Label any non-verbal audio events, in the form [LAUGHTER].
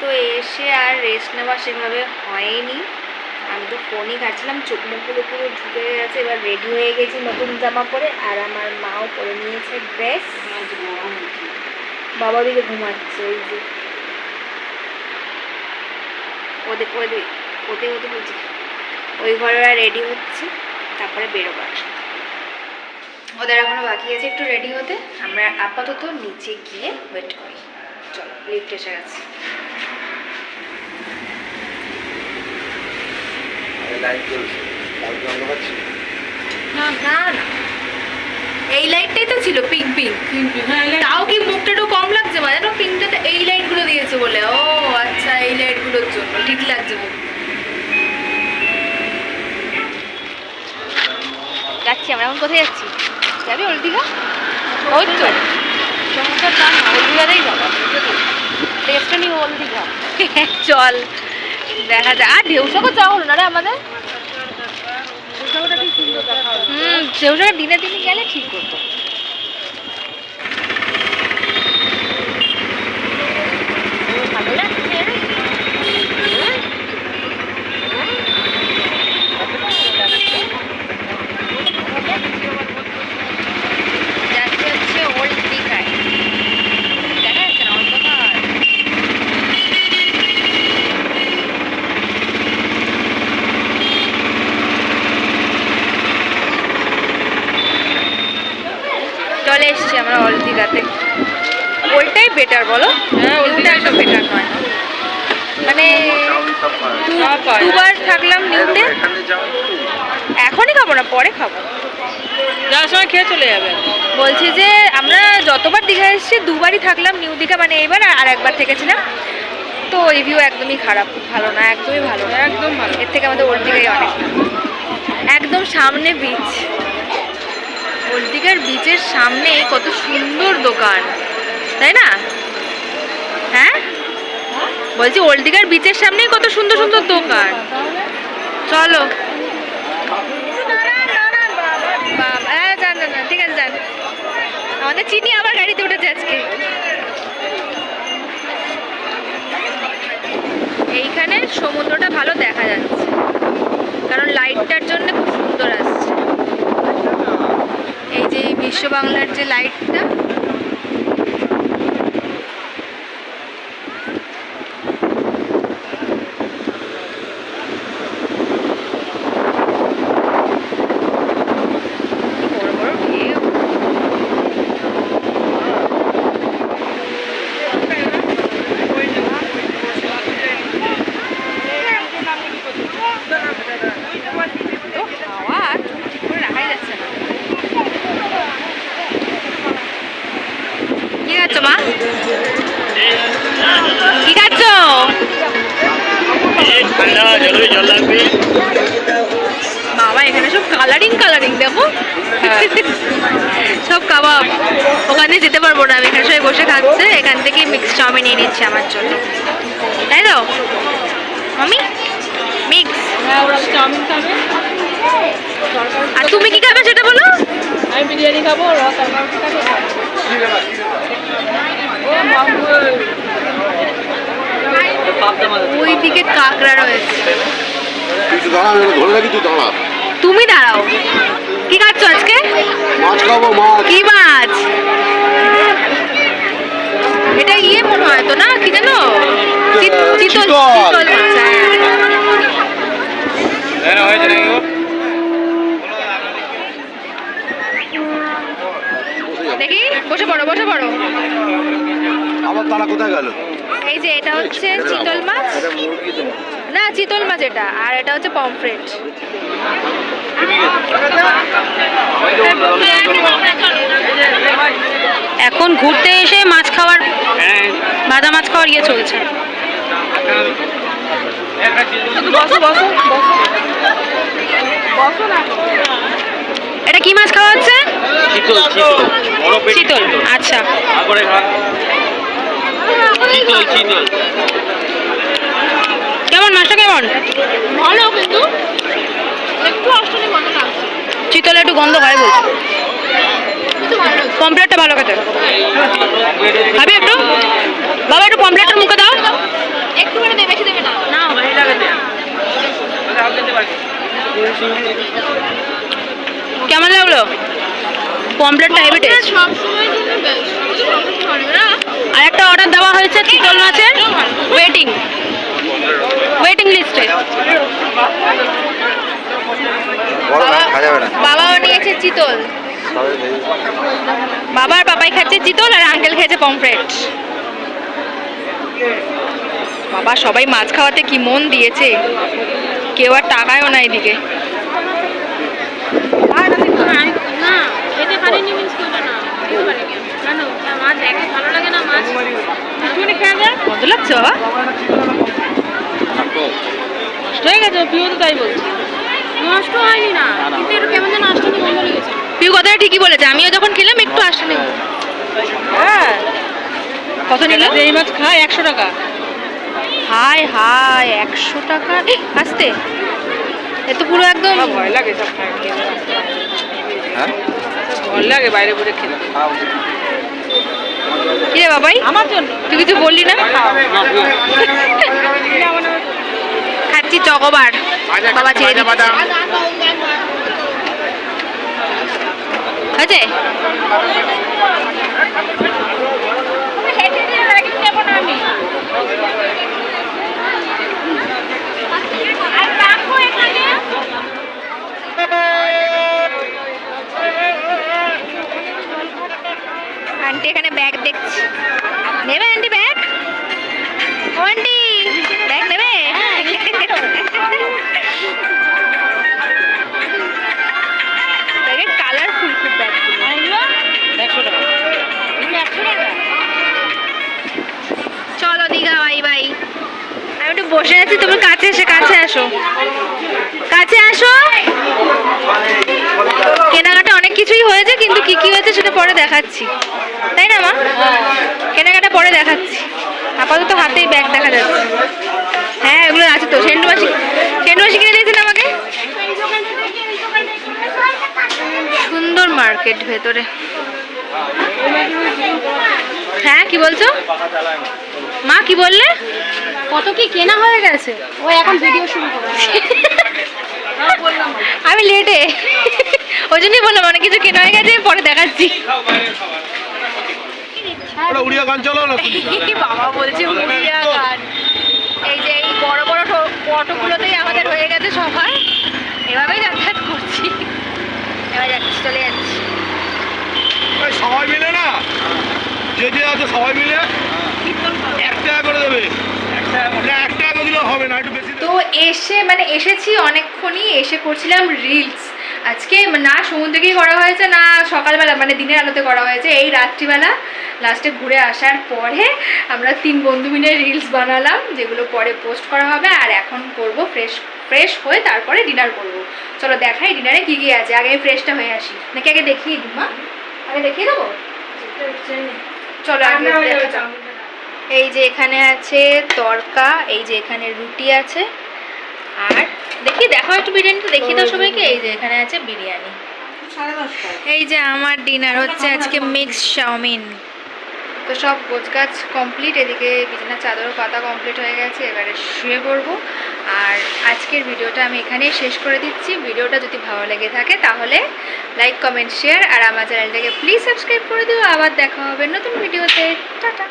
তো এসে আর রেস্ট নেওয়া সেভাবে হয়নি। আমি তো ফোনই ঘাটছিলাম, চোখ মুখগুলো পুরো ঢুকে গেছে, এবার রেডি হয়ে গেছি নতুন জামা পরে, আর আমার মাও পরে নিয়েছে ড্রেস বাবা দিকে ঘুমাচ্ছে ওই যে। ওদের ওদের ওতে ওতে বলছি। ওই ঘরে রেডি হচ্ছে, তারপরে বেরোবো ওদের এখনও বাকি আছে একটু রেডি হতে। আমরা আপাতত নিচে গিয়ে ওয়েট করি। চলো লিফট এসে গেছে। এই লাইটটাই তো ছিল পিঙ্ক তাও কি মুখটা একটু কম লাগছে? মানে এই লাইটগুলো দিয়েছে বলে। ও আচ্ছা এই লাইটগুলোর জন্য। লাগছে যাচ্ছি আমরা, এখন কোথায় যাচ্ছি? যাবি ওল দীঘা ওই তো। সমুদ্রের যাব। [LAUGHS] চল, দেখা যায় আর ঢেউসাগর যাওয়া হলো না রে আমাদের? ঢেউসাগর দিনে দিনে গেলে ঠিক হতো ভালো লাগছে যাচ্ছে হচ্ছে ওল্ড দীঘায় দেখা যাচ্ছে না অন্ধকার চলে এসেছি আমরা অল দীঘাতে। ওইটাই বেটার বলো? হ্যাঁ, নিউটা একদম বেটার নয় মানে। দুবার থাকলাম নিউতে। এখনই খাব না পরে খাব। যাওয়ার সময় খেয়ে চলে যাবে। বলছি যে আমরা যতবার দীঘা এসেছি দুবারই থাকলাম নিউ দীঘা মানে এইবার আর একবার থেকেছিলাম। তো রিভিউ একদমই খারাপ ভালো না একদমই ভালো না। একদম ভালো। এর থেকে আমাদের ওল্ড দীঘাই অনেক। একদম সামনে বিচ ওল্ড দীঘার বিচের সামনে কত সুন্দর দোকান, তাই না? হ্যাঁ? বলছি ওল্ড দীঘার বিচের সামনেই কত সুন্দর সুন্দর দোকান। চলো। হ্যাঁ ঠিক আছে, যান। আমাদের চিনি আবার গাড়িতে উঠেছে আজকে। এইখানে সমুদ্রটা ভালো দেখা যাচ্ছে, কারণ লাইটটার জন্য খুব সুন্দর আসছে। বিশ্ব বাংলার যে লাইটটা বড় বড় ঢেউ তো হাওয়া ঠিক করে রাখাই যাচ্ছে না মা? কি খাচ্ছ? বাবা এখানে সব কালারিং কালারিং দেখো। সব কাবাব। ওখানে যেতে পারব না আমি এখানে সবাই বসে খাচ্ছে এখান থেকে মিক্স চাউমিন নিয়ে নিচ্ছি আমার জন্য। তাই তো? মামি মিক্স হ্যাঁ খাবে। আর তুমি কি খাবে সেটা বলো? আমি বিরিয়ানি খাব ওরা তরকারি খাবে ওই দিকে কাঁকড়া রয়েছে কিছু দাঁড়া ধরে রাখি তুই দাঁড়া। তুমি দাঁড়াও। কি খাচ্ছ আজকে? মাছ খাব মাছ। কি মাছ? এটা ইয়ে মনে হয় তো না কি জানো? চিতল। চিতল। মাছ হ্যাঁ? দেখি বসে পড়ো বসে পড়ো। আবার তারা কোথায় গেল? এই যে এটা হচ্ছে চিতল মাছ? না চিতল মাছ এটা। আর এটা হচ্ছে পমফ্রেট এখন ঘুরতে এসে মাছ খাওয়ার ভাজা মাছ খাওয়ার ইয়ে চলছে। এটা কি মাছ খাওয়া হচ্ছে? চিতল আচ্ছা। কেমন মাছটা কেমন? ভালো কিন্তু। চিতলে একটু গন্ধ হয় বলছে। পমপ্লেটটা ভালো খেতে। খাবি একটু। বাবা একটু পমপ্লেটটা মুখে দাও। একটু করে বেশি দেবে না। না ভালো লাগাতে কেমন লাগল? পমপ্লেটটা হেভি টেস্ট সব সময় জন্য বেস্ট আর একটা অর্ডার দেওয়া হয়েছে চিতল মাছের ওয়েটিং ওয়েটিং লিস্টে বাবা বাবাও নিয়েছে চিতল। বাবা আর পাপাই খাচ্ছে চিতল আর আঙ্কেল খেয়েছে পমফ্রেট বাবা সবাই মাছ খাওয়াতে কি মন দিয়েছে। কেউ আর টাকায়ও না এদিকে না খেতে পারিনি মিন্স করবে না খেতে পারিনি আমি। কেন মাছ একে ভালো লাগে না মাছ একটুখানি কত লাগছে বাবা? নষ্ট হয়ে গেছে প্রিয় তো তাই বলছে। নষ্ট হয়নি না কিন্তু একটু কেমন যেন হয়ে গন্ধ লেগেছে পিউ কথাটা ঠিকই বলেছে আমিও যখন খেলাম একটু আসতে নেই হ্যাঁ। কত নিল? এই মাছ খায় একশো টাকা। হাই হাই একশো টাকা? আসতে। এ তো পুরো একদম ভয় লাগে সব। হ্যাঁ? ভয় লাগে বাইরে বসে খেতে কি রে বাবাই? আমার জন্য তুই কিছু বললি না? খাচ্ছি চকোবার। বাবা ছেড়ে দিচ্ছে। হয়েছে? বসে আছি, তুমি কাছে এসে কাছে আসো। কাছে আসো। কেনাকাটা অনেক কিছুই হয়েছে, কিন্তু কি কি হয়েছে সেটা পরে দেখাচ্ছি। তাই না, মা? কেনাকাটা পরে দেখাচ্ছি। আপাতত হাতেই ব্যাগ দেখা যাচ্ছে। হ্যাঁ এগুলো আছে তো। সেন্টু মাসি কিনে দিয়েছেন আমাকে? সুন্দর মার্কেট ভেতরে। হ্যাঁ কি বলছো? মা, কি বললে? কত কি কেনা হয়ে গেছে? ও এখন ভিডিও শুরু করে। আমি লেটে ওই জন্যই বললাম অনেক কিছু কেনা হয়ে গেছে পরে দেখাচ্ছি। উড়িয়া গান চলো না বাবা বলছে উড়িয়া গান। এই যে এই বড় বড় অটোগুলোতেই আমাদের হয়ে গেছে সবার। এভাবেই যাতায়াত করছি। এবার যাচ্ছি চলে যাচ্ছি। সবাই মিলে না? যে যে আছে সবাই মিলে এক টাকা করে দেবে। না না। তো এসে মানে এসেছি অনেকক্ষণই এসে করছিলাম রিলস আজকে না সমুদ্রে গিয়ে করা হয়েছে না সকালবেলা মানে দিনের আলোতে করা হয়েছে। এই রাত্রিবেলা লাস্টে ঘুরে আসার পরে আমরা তিন বন্ধু মিলে রিলস বানালাম যেগুলো পরে পোস্ট করা হবে। আর এখন করব ফ্রেশ ফ্রেশ হয়ে তারপরে ডিনার করব। চলো দেখাই ডিনারে কী কী আছে। আগে ফ্রেশটা হয়ে আসি। নাকি আগে দেখিয়ে দিই মা? আগে দেখিয়ে দেবো? চলো আগে। এই যে এখানে আছে তরকা এই যে এখানে রুটি আছে। আর দেখি দেখো একটু বিরিয়ানিটা দেখিয়ে দাও সবাইকে। এই যে এখানে আছে বিরিয়ানি। এই যে আমার ডিনার হচ্ছে আজকে মিক্স চাউমিন। তো সব গোছগাছ কমপ্লিট এদিকে বিছানার চাদরও পাতা কমপ্লিট হয়ে গেছে এবারে শুয়ে পড়ব। আর আজকের ভিডিওটা আমি এখানেই শেষ করে দিচ্ছি। ভিডিওটা যদি ভালো লেগে থাকে তাহলে লাইক কমেন্ট শেয়ার আর আমার চ্যানেলটাকে প্লিজ সাবস্ক্রাইব করে দিও। আবার দেখা হবে নতুন ভিডিওতে। টাটা।